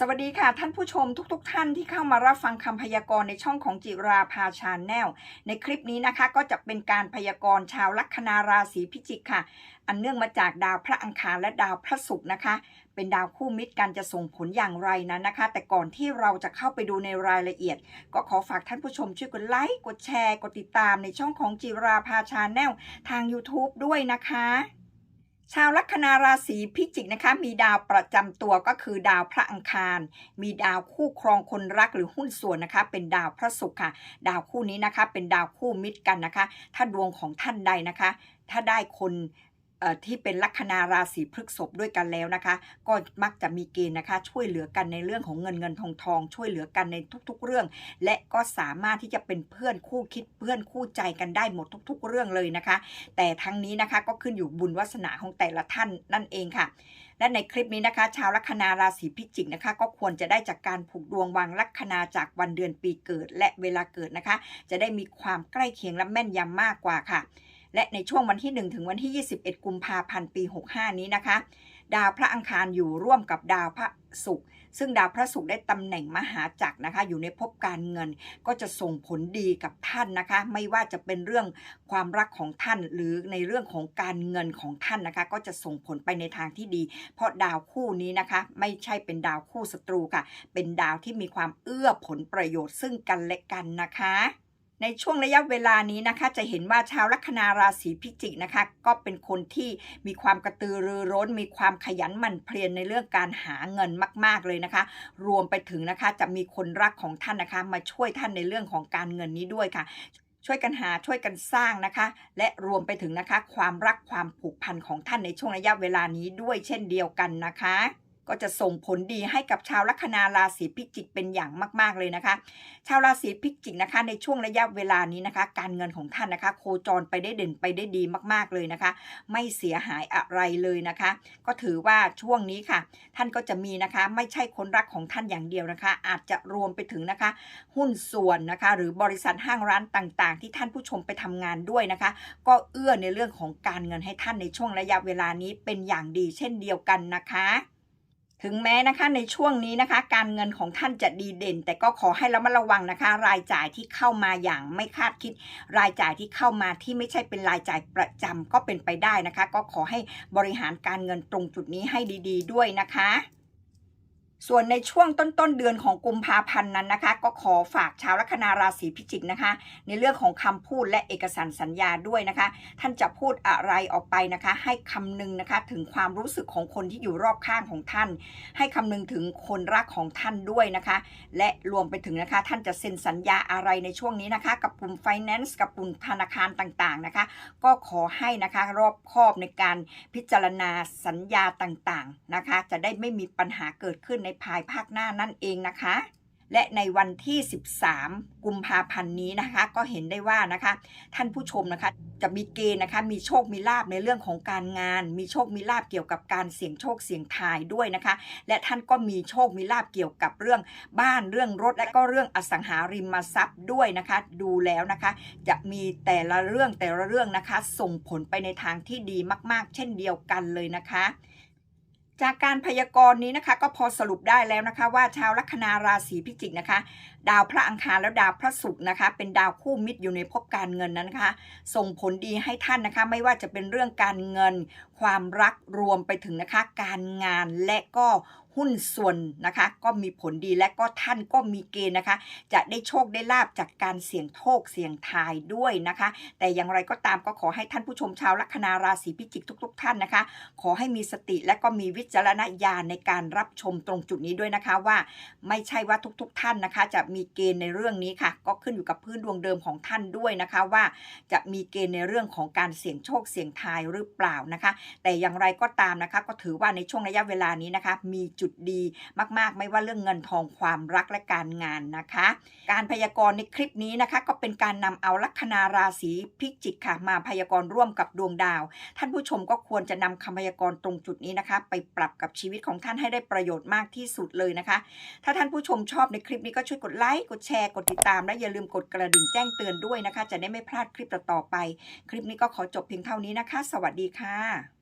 สวัสดีค่ะท่านผู้ชมทุกๆทท่านที่เข้ามารับฟังคำพยากรณ์ในช่องของจิราภาชาแนลในคลิปนี้นะคะก็จะเป็นการพยากรณ์ชาวลัคนาราศีพิจิกค่ะ อันเนื่องมาจากดาวพระอังคารและดาวพระศุกร์นะคะ เป็นดาวคู่มิตรกันจะส่งผลอย่างไรนั้นนะคะ แต่ก่อนที่เราจะเข้าไปดูในรายละเอียด ก็ขอฝากท่านผู้ชมช่วยกดไลค์กดแชร์กดติดตามในช่องของจิราภาชาแนลทาง YouTube ด้วยนะคะ ชาวลัคนาราศีพิจิกนะคะ มีดาวประจำตัวก็คือดาวพระอังคาร มีดาวคู่ครองคนรักหรือหุ้นส่วนนะคะ เป็นดาวพระศุกร์ค่ะ ดาวคู่นี้นะคะ เป็นดาวคู่มิตรกันนะคะ ถ้าดวงของท่านใดนะคะ ถ้าได้คน ที่เป็นลัคนาราศีพฤกษภด้วยกันแล้วนะคะ ก็มักจะมีเกณฑ์นะคะ ช่วยเหลือกันในเรื่องของเงินเงินทองทองช่วยเหลือกันในทุก ๆ เรื่อง และก็สามารถที่จะเป็นเพื่อนคู่คิดเพื่อนคู่ใจกันได้หมดทุก ๆ เรื่องเลยนะคะ แต่ทั้งนี้นะคะก็ขึ้นอยู่บุญวาสนาของแต่ละท่านนั่นเองค่ะและในคลิปนี้นะคะ ชาวลัคนาราศีพิจิกนะคะ ก็ควรจะได้จากการผูกดวงวางลัคนาจากวันเดือนปีเกิด และเวลาเกิดนะคะ จะได้มีความใกล้เคียงและแม่นยำมากกว่าค่ะ และในช่วงวันที่ 1 ถึงวันที่ 21 กุมภาพันธ์ปี 65 นี้นะคะ ดาวพระอังคารอยู่ร่วมกับดาวพระศุกร์ซึ่งดาวพระศุกร์ได้ตำแหน่งมหาจักรนะคะ อยู่ในภพการเงินก็จะส่งผลดีกับท่านนะคะ ไม่ว่าจะเป็นเรื่องความรักของท่านหรือในเรื่องของการเงินของท่านนะคะ ก็จะส่งผลไปในทางที่ดี เพราะดาวคู่นี้นะคะ ไม่ใช่เป็นดาวคู่ศัตรูค่ะ เป็นดาวที่มีความเอื้อผลประโยชน์ซึ่งกันและกันนะคะ ในช่วงระยะเวลานี้นะคะ จะเห็นว่าชาวลัคนาราศีพิจิกนะคะ ก็เป็นคนที่มีความกระตือรือร้น มีความขยันหมั่นเพียรในเรื่องการหาเงินมาก ๆเลยนะคะ รวมไปถึงนะคะจะมีคนรักของท่านนะคะ มาช่วยท่านในเรื่องของการเงินนี้ด้วยค่ะช่วยกันหาช่วยกันสร้างนะคะ และรวมไปถึงนะคะ ความรักความผูกพันของท่านในช่วงระยะเวลานี้ด้วยเช่นเดียวกันนะคะ ก็จะส่งผลดีให้กับชาวลัคนาราศีพิจิกเป็นอย่างมาก ๆ เลยนะคะ ชาวราศีพิจิกนะคะ ในช่วงระยะเวลานี้นะคะ การเงินของท่านนะคะ โคจรไปได้เด่นไปได้ดีมาก ๆ เลยนะคะ ไม่เสียหายอะไรเลยนะคะ ก็ถือว่าช่วงนี้ค่ะ ท่านก็จะมีนะคะ ไม่ใช่คนรักของท่านอย่างเดียวนะคะ อาจจะรวมไปถึงนะคะ หุ้นส่วนนะคะ หรือบริษัทห้างร้านต่าง ๆ ที่ท่านผู้ชมไปทำงานด้วยนะคะ ก็เอื้อในเรื่องของการเงินให้ท่านในช่วงระยะเวลานี้เป็นอย่างดี เช่นเดียวกันนะคะ ถึงแม้นะคะในช่วงนี้นะคะ การเงินของท่านจะดีเด่น แต่ก็ขอให้ระมัดระวังนะคะ รายจ่ายที่เข้ามาอย่างไม่คาดคิด รายจ่ายที่เข้ามาที่ไม่ใช่เป็นรายจ่ายประจำก็เป็นไปได้นะคะ ก็ขอให้บริหารการเงินตรงจุดนี้ให้ดี ๆ ด้วยนะคะ ส่วนในช่วงต้นๆเดือนของกุมภาพันธ์นั้นนะคะ ก็ขอฝากชาวลัคนาราศีพิจิกนะคะ ในเรื่องของคำพูดและเอกสารสัญญาด้วยนะคะ ท่านจะพูดอะไรออกไปนะคะ ให้คำนึงนะคะถึงความรู้สึกของคนที่อยู่รอบข้างของท่าน ให้คำนึงถึงคนรักของท่านด้วยนะคะ และรวมไปถึงนะคะ ท่านจะเซ็นสัญญาอะไรในช่วงนี้นะคะ กับกลุ่ม finance กับกลุ่มธนาคารต่างๆนะคะ ก็ขอให้นะคะรอบคอบในการพิจารณาสัญญาต่างๆนะคะ จะได้ไม่มีปัญหาเกิดขึ้นในภายภาคหน้านั่นเองนะคะ และในวันที่ 13 กุมภาพันธ์นี้นะคะ ก็เห็นได้ว่านะคะ ท่านผู้ชมนะคะจะมีเกณฑ์นะคะมีโชคมีลาบในเรื่องของการงาน มีโชคมีลาบเกี่ยวกับการเสี่ยงโชคเสี่ยงทายด้วยนะคะ และท่านก็มีโชคมีลาบเกี่ยวกับเรื่องบ้านเรื่องรถ และก็เรื่องอสังหาริมทรัพย์ด้วยนะคะ ดูแล้วนะคะ จะมีแต่ละเรื่องแต่ละเรื่องนะคะ ส่งผลไปในทางที่ดีมาก ๆ เช่นเดียวกันเลยนะคะ จากการพยากรณ์นี้นะคะ ก็พอสรุปได้แล้วนะคะ ว่าชาวลัคนาราศีพิจิกนะคะ ดาวพระอังคารและดาวพระศุกร์นะคะ เป็นดาวคู่มิตรอยู่ในภพการเงินนั้นนะคะ ส่งผลดีให้ท่านนะคะ ไม่ว่าจะเป็นเรื่องการเงิน ความรักรวมไปถึงนะคะ การงานและก็ หุ้นส่วนนะคะ ก็มีผลดีและก็ท่านก็มีเกณฑ์นะคะ จะได้โชคได้ลาบจากการเสี่ยงโชคเสี่ยงทายด้วยนะคะ แต่อย่างไรก็ตามก็ขอให้ท่านผู้ชมชาวลัคนาราศีพิจิกทุก ๆ ท่านนะคะ ขอให้มีสติและก็มีวิจารณญาณในการรับชมตรงจุดนี้ด้วยนะคะว่าไม่ใช่ว่าทุก ๆ ท่านนะคะ จะมีเกณฑ์ในเรื่องนี้ค่ะ ก็ขึ้นอยู่กับพื้นดวงเดิมของท่านด้วยนะคะว่าจะมีเกณฑ์ในเรื่องของการเสี่ยงโชคเสี่ยงทายหรือเปล่านะคะ แต่อย่างไรก็ตามนะคะ ก็ถือว่าในช่วงระยะเวลานี้นะคะ มีจุดดีมาก ๆ ไม่ว่าเรื่องเงินทองความรักและการงานนะคะ การพยากรณ์ในคลิปนี้นะคะ ก็เป็นการนำเอาลัคนาราศีพิจิกค่ะ มาพยากรณ์ร่วมกับดวงดาว ท่านผู้ชมก็ควรจะนำคำพยากรณ์ตรงจุดนี้นะคะ ไปปรับกับชีวิตของท่านให้ได้ประโยชน์มากที่สุดเลยนะคะ ถ้าท่านผู้ชมชอบในคลิปนี้ก็ช่วยกดไลค์กดแชร์กดติดตามและอย่าลืมกดกระดิ่งแจ้งเตือนด้วยนะคะ จะได้ไม่พลาดคลิปต่อๆไป คลิปนี้ก็ขอจบเพียงเท่านี้นะคะ สวัสดีค่ะ